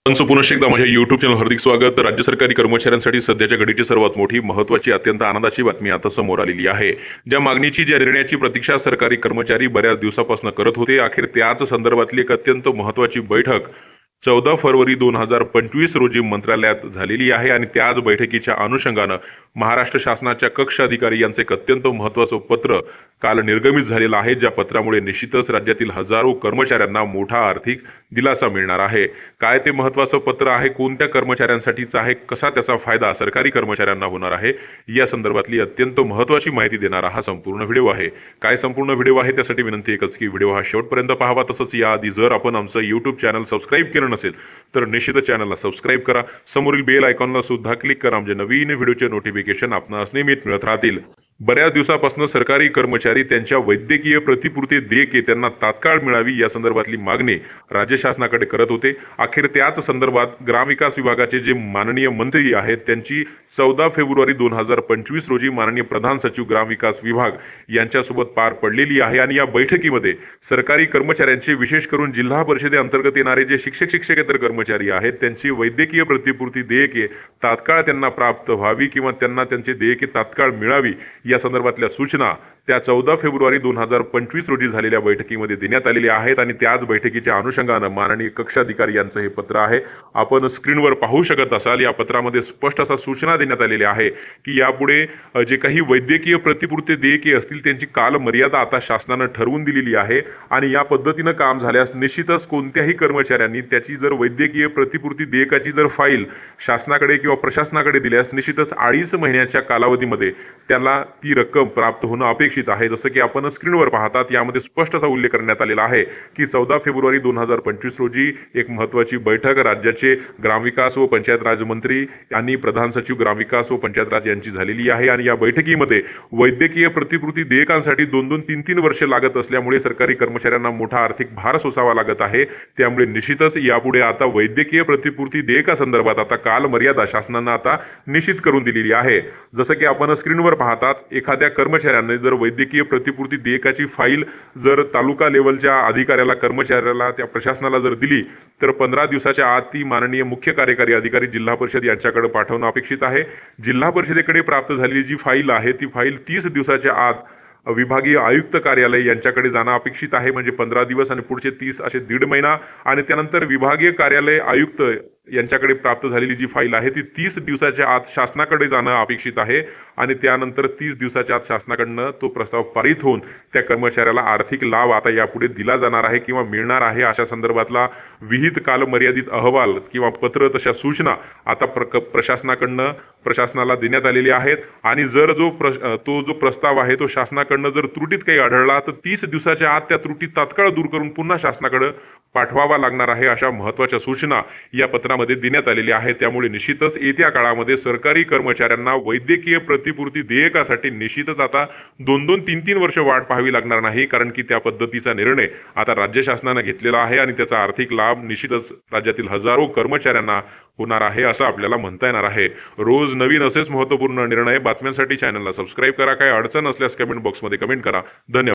सर्वांचं पुनश्च एकदा माझ्या युट्यूब चॅनल हार्दिक स्वागत. राज्य सरकारी कर्मचाऱ्यांसाठी सध्याच्या घडीची सर्वात मोठी महत्वाची अत्यंत आनंदाची बातमी आता समोर आलेली आहे. ज्या मागणीची ज्या निर्णयाची प्रतीक्षा सरकारी कर्मचारी बऱ्याच दिवसापासून करत होते अखेर त्याच संदर्भातली एक अत्यंत महत्वाची बैठक चौदा फरवरी दोन हजार पंचवीस रोजी मंत्रालयात झालेली आहे आणि त्याच बैठकीच्या अनुषंगानं महाराष्ट्र शासनाच्या कक्ष अधिकारी यांचं एक अत्यंत महत्त्वाचं पत्र काल निर्गमित झालेलं आहे. ज्या पत्रामुळे निश्चितच राज्यातील हजारो कर्मचाऱ्यांना मोठा आर्थिक दिलासा मिळणार आहे. काय ते महत्त्वाचं पत्र आहे? कोणत्या कर्मचाऱ्यांसाठीचं आहे? कसा त्याचा फायदा सरकारी कर्मचाऱ्यांना होणार आहे? या संदर्भातली अत्यंत महत्त्वाची माहिती देणारा हा संपूर्ण व्हिडिओ आहे. काय संपूर्ण व्हिडिओ आहे त्यासाठी विनंती एकच की व्हिडिओ हा शेवटपर्यंत पाहावा. तसंच याआधी जर आपण आमचं यूट्यूब चॅनल सबस्क्राईब केलं नसेल तर निश्चित चॅनलला सबस्क्राईब करा. समोरील बेल आयकॉनला सुद्धा क्लिक करा. म्हणजे नवीन व्हिडिओचे नोटिफिकेशन आपणास नियमित मिळत राहतील. बऱ्याच दिवसापासून सरकारी कर्मचारी त्यांच्या वैद्यकीय प्रतिपूर्ती देयके त्यांना तात्काळ मिळावी या संदर्भातली मागणी राज्य शासनाकडे करत होते. अखेर त्याच संदर्भात ग्रामविकास विभागाचे जे माननीय मंत्री आहेत त्यांची चौदा फेब्रुवारी दोन हजार पंचवीस रोजी माननीय प्रधान सचिव ग्रामविकास विभाग यांच्यासोबत पार पडलेली आहे आणि या बैठकीमध्ये सरकारी कर्मचाऱ्यांचे विशेष करून जिल्हा परिषदेअंतर्गत येणारे जे शिक्षक शिक्षकेतर कर्मचारी आहेत त्यांची वैद्यकीय प्रतिपूर्ती देयके तात्काळ त्यांना प्राप्त व्हावी किंवा त्यांना त्यांचे देयके तात्काळ मिळावी या संदर्भातल्या सूचना त्या चौदा फेब्रुवारी दोन हजार पंचवीस रोजी झालेल्या बैठकीमध्ये देण्यात आलेल्या आहेत आणि त्याच बैठकीच्या अनुषंगानं माननीय कक्षाधिकारी यांचं हे पत्र आहे. आपण स्क्रीनवर पाहू शकत असाल या पत्रामध्ये स्पष्ट असा सूचना देण्यात आलेल्या आहे की यापुढे जे काही वैद्यकीय प्रतिपूर्ती देयके असतील त्यांची कालमर्यादा आता शासनानं ठरवून दिलेली आहे आणि या पद्धतीनं काम झाल्यास निश्चितच कोणत्याही कर्मचाऱ्यांनी त्याची जर वैद्यकीय प्रतिपूर्ती देयकाची जर फाईल शासनाकडे किंवा प्रशासनाकडे दिल्यास निश्चितच अडीच महिन्याच्या कालावधीमध्ये त्याला ती रक्कम प्राप्त होणं अपेक्षित आहे. जसं की आपण स्क्रीनवर पाहतात यामध्ये स्पष्ट असा उल्लेख करण्यात आलेला आहे की चौदा फेब्रुवारी दोन हजार पंचवीस रोजी एक महत्त्वाची बैठक राज्याचे ग्रामविकास व पंचायत राज मंत्री आणि प्रधान सचिव ग्रामविकास व पंचायत राज यांची झालेली आहे. आणि या बैठकीमध्ये वैद्यकीय प्रतिकृती देयकांसाठी दोन दोन तीन तीन वर्षे लागत असल्यामुळे सरकारी कर्मचाऱ्यांना मोठा आर्थिक भार सोसावा लागत आहे. त्यामुळे निश्चितच यापुढे आता वैद्यकीय प्रतिपूर्ती देयकासंदर्भात आता कालमर्यादा शासनानं आता निश्चित करून दिलेली आहे. जसं की आपण स्क्रीनवर पाहतात एखाद्या कर्मचाऱ्याने जर वैद्यकीय प्रतिपूर्ती देयकाची फाईल जर तालुका लेवलच्या अधिकाऱ्याला कर्मचाऱ्याला त्या प्रशासनाला जर दिली तर पंधरा दिवसाच्या आत ती माननीय मुख्य कार्यकारी अधिकारी जिल्हा परिषद यांच्याकडे पाठवणं अपेक्षित आहे. जिल्हा परिषदेकडे प्राप्त झालेली जी फाईल आहे ती फाईल तीस दिवसाच्या आत विभागीय आयुक्त कार्यालय यांच्याकडे जाणं अपेक्षित आहे. म्हणजे पंधरा दिवस आणि पुढचे तीस असे दीड महिना आणि त्यानंतर विभागीय कार्यालय आयुक्त यांच्याकडे प्राप्त झालेली जी फाईल आहे ती तीस दिवसाच्या आत शासनाकडे जाणं अपेक्षित आहे आणि त्यानंतर तीस दिवसाच्या आत शासनाकडनं तो प्रस्ताव पारित होऊन त्या कर्मचाऱ्याला आर्थिक लाभ आता यापुढे दिला जाणार आहे किंवा मिळणार आहे अशा संदर्भातला विहित कालमर्यादित अहवाल किंवा पत्र तशा सूचना आता प्र प्रशासनाकडनं प्रशासनाला देण्यात आलेली आहेत. आणि जर जो प्र तो जो प्रस्ताव आहे तो शासनाकडनं जर त्रुटीत काही आढळला तर तीस दिवसाच्या आत त्या त्रुटी तात्काळ दूर करून पुन्हा शासनाकडं पाठवावा लागणार आहे अशा महत्त्वाच्या सूचना या शासनामध्ये देण्यात आलेली आहे. त्यामुळे निश्चितच येत्या काळामध्ये सरकारी कर्मचाऱ्यांना वैद्यकीय प्रतिपूर्ती देयकासाठी निश्चितच आता दोन दोन तीन तीन वर्ष वाट पाहावी लागणार नाही कारण की त्या पद्धतीचा निर्णय आता राज्य शासनानं घेतलेला आहे आणि त्याचा आर्थिक लाभ निश्चितच राज्यातील हजारो कर्मचाऱ्यांना होणार आहे असं आपल्याला म्हणता येणार आहे. रोज नवीन असेच महत्त्वपूर्ण निर्णय बातम्यांसाठी चॅनलला सबस्क्राईब करा. काय अडचण असल्यास कमेंट बॉक्समध्ये कमेंट करा. धन्यवाद.